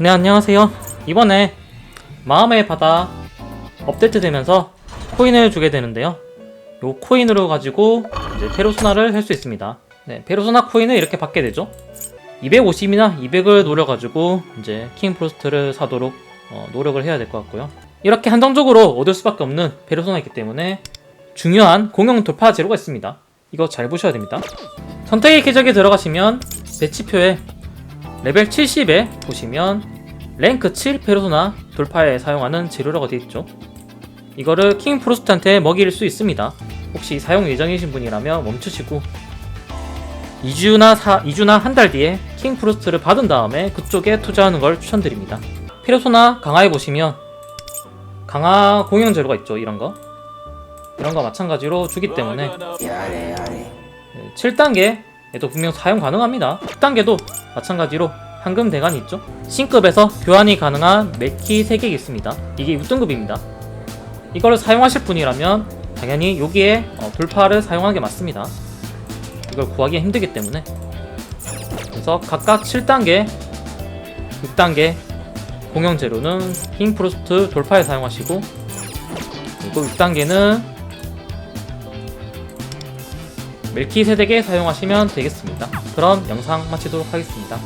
네 안녕하세요. 이번에 마음의 바다 업데이트 되면서 코인을 주게 되는데요. 요 코인으로 가지고 이제 페르소나를 할 수 있습니다. 네 페르소나 코인을 이렇게 받게 되죠. 250이나 200을 노려가지고 이제 킹 프로스트를 사도록 어, 노력을 해야 될 것 같고요. 이렇게 한정적으로 얻을 수밖에 없는 페르소나이기 때문에 중요한 공용 돌파 재료가 있습니다. 이거 잘 보셔야 됩니다. 선택의 궤적에 들어가시면 배치표에 레벨 70에 보시면 랭크 7 페르소나 돌파에 사용하는 재료라고 되어 있죠. 이거를 킹 프로스트한테 먹일 수 있습니다. 혹시 사용 예정이신 분이라면 멈추시고 2주나 4, 2주나 한 달 뒤에 킹 프로스트를 받은 다음에 그쪽에 투자하는 걸 추천드립니다. 페르소나 강화에 보시면 강화 공용 재료가 있죠. 이런 거. 이런 거 마찬가지로 주기 때문에 7단계 에도 분명 사용 가능합니다. 10단계도 마찬가지로 황금 대관이 있죠. C급에서 교환이 가능한 맥키 3개 있습니다. 이게 6등급입니다. 이걸 사용하실 분이라면 당연히 여기에 어, 돌파를 사용하는 게 맞습니다. 이걸 구하기 힘들기 때문에 그래서 각각 7단계, 6단계 공용 재료는 킹 프로스트 돌파에 사용하시고 그리고 6단계는 세대게 사용하시면 되겠습니다. 그럼 영상 마치도록 하겠습니다.